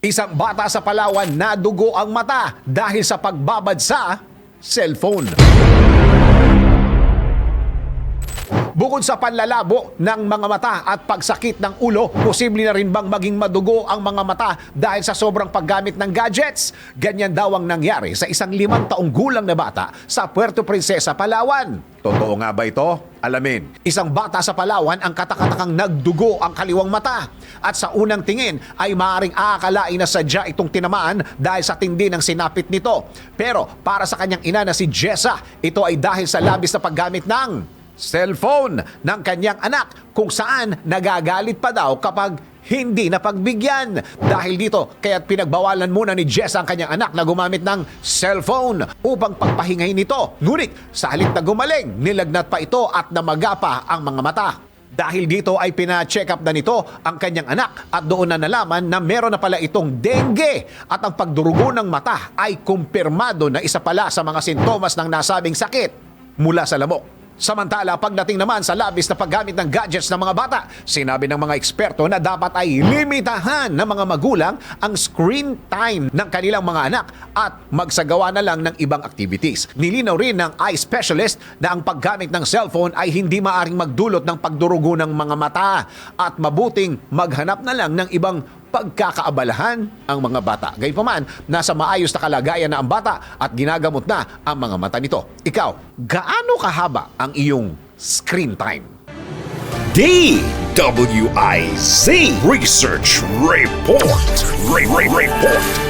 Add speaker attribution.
Speaker 1: Isang bata sa Palawan nadugo ang mata dahil sa pagbabad sa cellphone. Bukod sa panlalabo ng mga mata at pagsakit ng ulo, posible na rin bang maging madugo ang mga mata dahil sa sobrang paggamit ng gadgets? Ganyan daw ang nangyari sa isang limang taong gulang na bata sa Puerto Princesa, Palawan. Totoo nga ba ito? Alamin, isang bata sa Palawan ang katakatakang nagdugo ang kaliwang mata. At sa unang tingin ay maaaring aakalain na sadya itong tinamaan dahil sa tindi ng sinapit nito. Pero para sa kanyang ina na si Jessa, ito ay dahil sa labis na paggamit ng cellphone ng kanyang anak kung saan nagagalit pa daw kapag hindi napagbigyan. Dahil dito, kaya't pinagbawalan muna ni Jess ang kanyang anak na gumamit ng cellphone upang pagpahingahin nito. Ngunit sa halip na gumaling, nilagnat pa ito at namaga pa ang mga mata. Dahil dito ay pina-check up na nito ang kanyang anak at doon na nalaman na meron na pala itong dengue at ang pagdurugo ng mata ay kumpirmado na isa pala sa mga sintomas ng nasabing sakit mula sa lamok. Samantala, pagdating naman sa labis na paggamit ng gadgets ng mga bata, sinabi ng mga eksperto na dapat ay limitahan ng mga magulang ang screen time ng kanilang mga anak at magsagawa na lang ng ibang activities. Nilinaw rin ng eye specialist na ang paggamit ng cellphone ay hindi maaring magdulot ng pagdurugo ng mga mata at mabuting maghanap na lang ng ibang pagkakaabalahan ang mga bata. Gayunpaman, nasa maayos na kalagayan na ang bata at ginagamot na ang mga mata nito. Ikaw, gaano kahaba ang iyong screen time?
Speaker 2: DWIZ Research Report. Re- Re- Report.